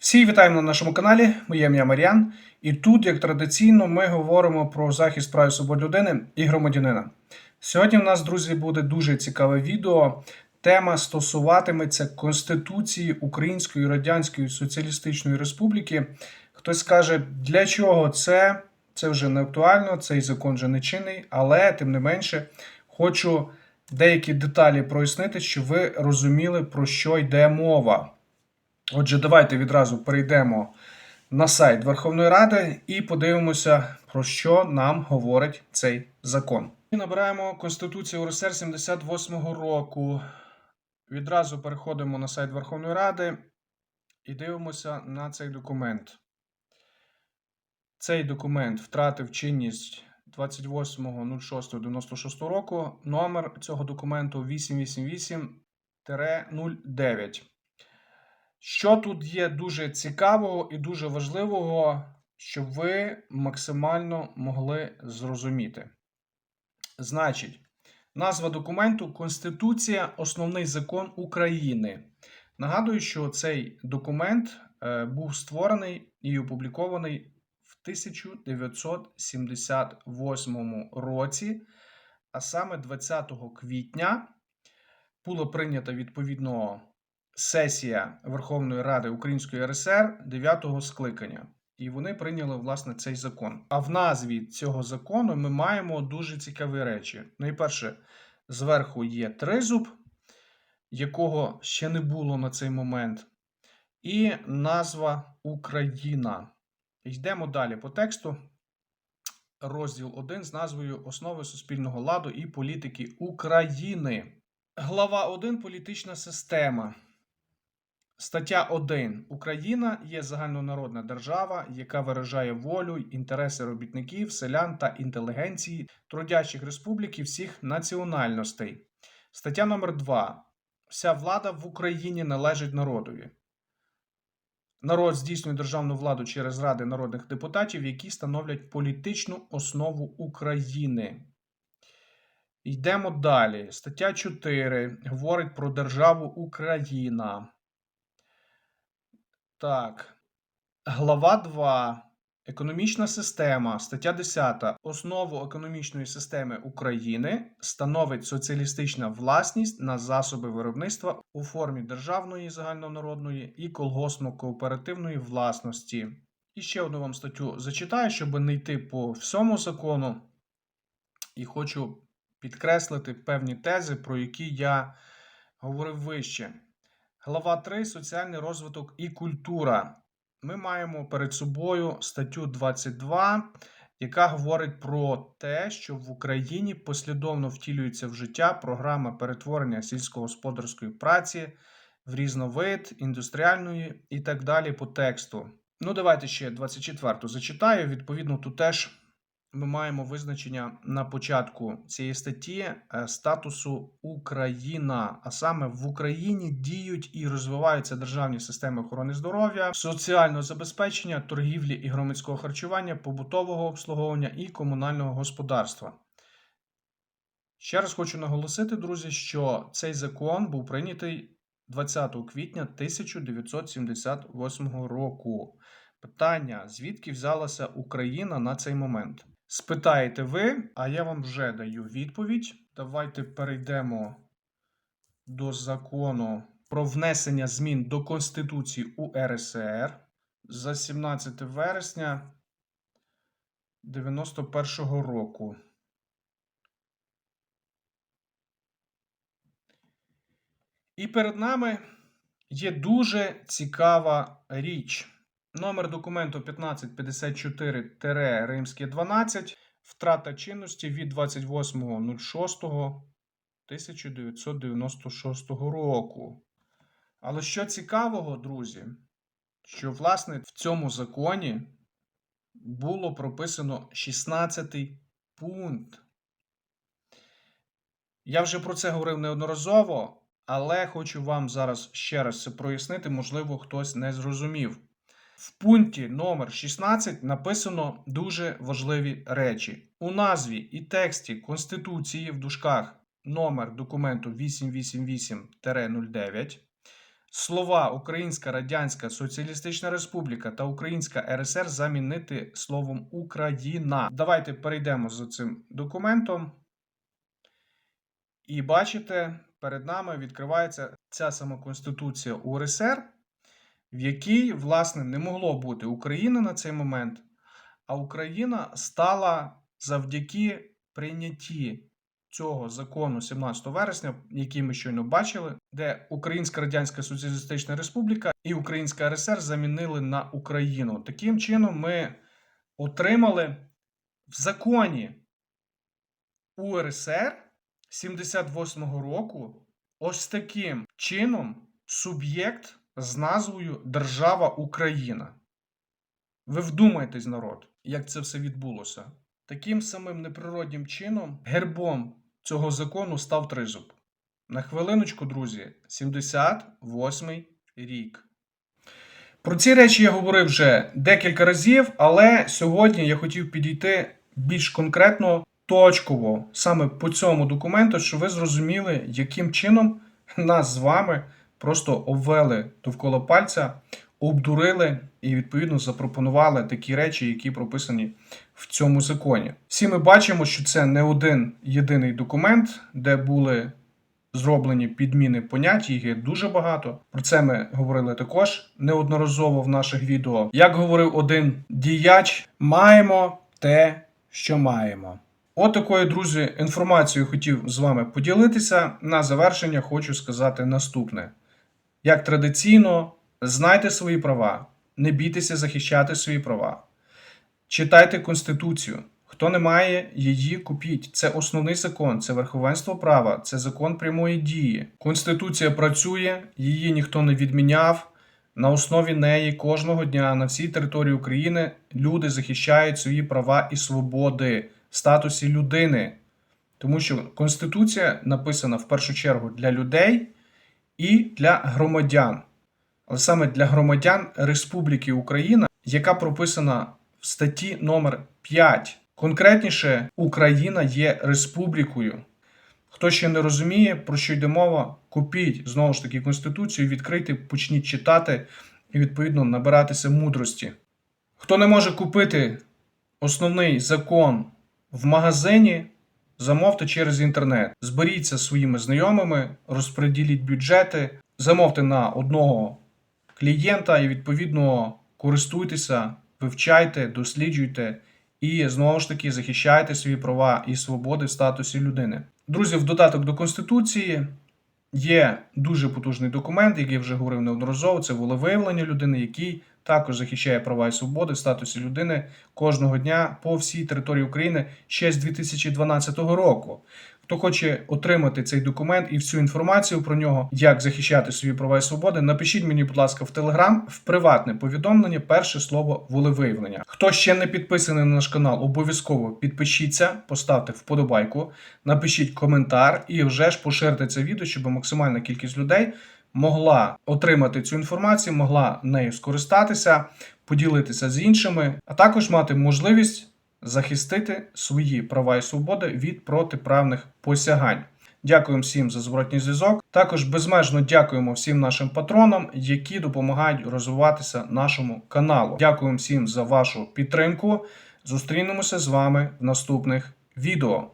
Всі вітаємо на нашому каналі. Моє ім'я Мар'ян. І тут, як традиційно, ми говоримо про захист прав і свобод людини і громадянина. Сьогодні в нас, друзі, буде дуже цікаве відео. Тема стосуватиметься Конституції Української Радянської Соціалістичної Республіки. Хтось скаже, для чого це? Це вже не актуально, цей закон вже не чинний, але тим не менше хочу деякі деталі прояснити, щоб ви розуміли, про що йде мова. Отже, давайте відразу перейдемо на сайт Верховної Ради і подивимося, про що нам говорить цей закон. І набираємо Конституцію УРСР 78-го року. Відразу переходимо на сайт Верховної Ради і дивимося на цей документ. Цей документ втратив чинність 28.06.96 року. Номер цього документу 888-09. Що тут є дуже цікавого і дуже важливого, щоб ви максимально могли зрозуміти. Значить, назва документу Конституція Основний закон України. Нагадую, що цей документ е, був створений і опублікований в 1978 році, а саме 20 квітня було прийнято відповідно сесія Верховної Ради Української РСР 9-го скликання. І вони прийняли власне цей закон. А в назві цього закону ми маємо дуже цікаві речі. Найперше, зверху є тризуб, якого ще не було на цей момент, і назва Україна. Йдемо далі по тексту. Розділ 1 з назвою Основи суспільного ладу і політики України. Глава 1 Політична система. Стаття 1. Україна є загальнонародна держава, яка виражає волю інтереси робітників, селян та інтелігенції, трудячих республік і всіх національностей. Стаття номер 2. Вся влада в Україні належить народові. Народ здійснює державну владу через ради народних депутатів, які становлять політичну основу України. Йдемо далі. Стаття 4 говорить про державу Україна. Так. Глава 2. Економічна система. Стаття 10. Основу економічної системи України становить соціалістична власність на засоби виробництва у формі державної загальнонародної і колгоспно-кооперативної власності. І ще одну вам статтю зачитаю, щоб не йти по всьому закону. І хочу підкреслити певні тези, про які я говорив вище. Глава 3. Соціальний розвиток і культура. Ми маємо перед собою статтю 22, яка говорить про те, що в Україні послідовно втілюється в життя програма перетворення сільськогосподарської праці в різновид, індустріальної і так далі по тексту. Ну, давайте ще 24 зачитаю. Відповідно, тут теж ми маємо визначення на початку цієї статті е, статусу Україна, а саме в Україні діють і розвиваються державні системи охорони здоров'я, соціального забезпечення, торгівлі і громадського харчування, побутового обслуговування і комунального господарства. Ще раз хочу наголосити, друзі, що цей закон був прийнятий 20 квітня 1978 року. Питання: звідки взялася Україна на цей момент? Спитаєте ви, а я вам вже даю відповідь. Давайте перейдемо до закону про внесення змін до Конституції УРСР за 17 вересня 91-го року. І перед нами є дуже цікава річ. Номер документу 1554 римське 12. Втрата чинності від 28.06.1996 року. Але що цікавого, друзі, що, власне, в цьому законі було прописано 16 пункт. Я вже про це говорив неодноразово, але хочу вам зараз ще раз це прояснити, можливо, хтось не зрозумів. В пункті номер 16 написано дуже важливі речі. У назві і тексті Конституції в дужках номер документу 888-09 слова Українська Радянська Соціалістична Республіка та Українська РСР замінити словом Україна. Давайте перейдемо за цим документом. І бачите, перед нами відкривається ця сама Конституція УРСР, в якій, власне, не могло бути України на цей момент, а Україна стала завдяки прийнятті цього закону 17 вересня, який ми щойно бачили, де Українська Радянська Соціалістична Республіка і Українська РСР замінили на Україну. Таким чином, ми отримали в законі УРСР 78-го року ось таким чином суб'єкт з назвою Держава Україна. Ви вдумайтесь, народ, як це все відбулося. Таким самим неприроднім чином гербом цього закону став тризуб. На хвилиночку, друзі, 78-й рік. Про ці речі я говорив вже декілька разів, але сьогодні я хотів підійти більш конкретно, точково, саме по цьому документу, щоб ви зрозуміли, яким чином нас з вами просто обвели довкола пальця, обдурили і відповідно запропонували такі речі, які прописані в цьому законі. Всі ми бачимо, що це не один єдиний документ, де були зроблені підміни понять, їх є дуже багато. Про це ми говорили також неодноразово в наших відео. Як говорив один діяч, маємо те, що маємо. От такою, друзі, інформацією хотів з вами поділитися. На завершення хочу сказати наступне: як традиційно, знайте свої права, не бійтеся захищати свої права. Читайте Конституцію. Хто не має її, купіть. Це основний закон, це верховенство права, це закон прямої дії. Конституція працює, її ніхто не відміняв. На основі неї кожного дня на всій території України люди захищають свої права і свободи в статусі людини. Тому що Конституція написана в першу чергу для людей і для громадян. Але саме для громадян Республіки Україна, яка прописана в статті номер 5. Конкретніше, Україна є республікою. Хто ще не розуміє, про що йде мова, купіть знову ж таки Конституцію, відкрийте, почніть читати і, відповідно, набиратися мудрості. Хто не може купити основний закон в магазині, замовте через інтернет. Зберіться своїми знайомими, розподіліть бюджети, замовте на одного клієнта і, відповідно, користуйтеся, вивчайте, досліджуйте і знову ж таки захищайте свої права і свободи в статусі людини. Друзі, в додаток до Конституції є дуже потужний документ, який я вже говорив неодноразово. Це волевиявлення людини, який також захищає права і свободи в статусі людини кожного дня по всій території України ще з 2012 року. Хто хоче отримати цей документ і всю інформацію про нього, як захищати свої права і свободи, напишіть мені, будь ласка, в Телеграм в приватне повідомлення перше слово волевиявлення. Хто ще не підписаний на наш канал, обов'язково підпишіться, поставте вподобайку, напишіть коментар і вже ж поширте це відео, щоб максимальна кількість людей могла отримати цю інформацію, могла нею скористатися, поділитися з іншими, а також мати можливість захистити свої права і свободи від протиправних посягань. Дякуємо всім за зворотній зв'язок. Також безмежно дякуємо всім нашим патронам, які допомагають розвиватися нашому каналу. Дякуємо всім за вашу підтримку. Зустрінемося з вами в наступних відео.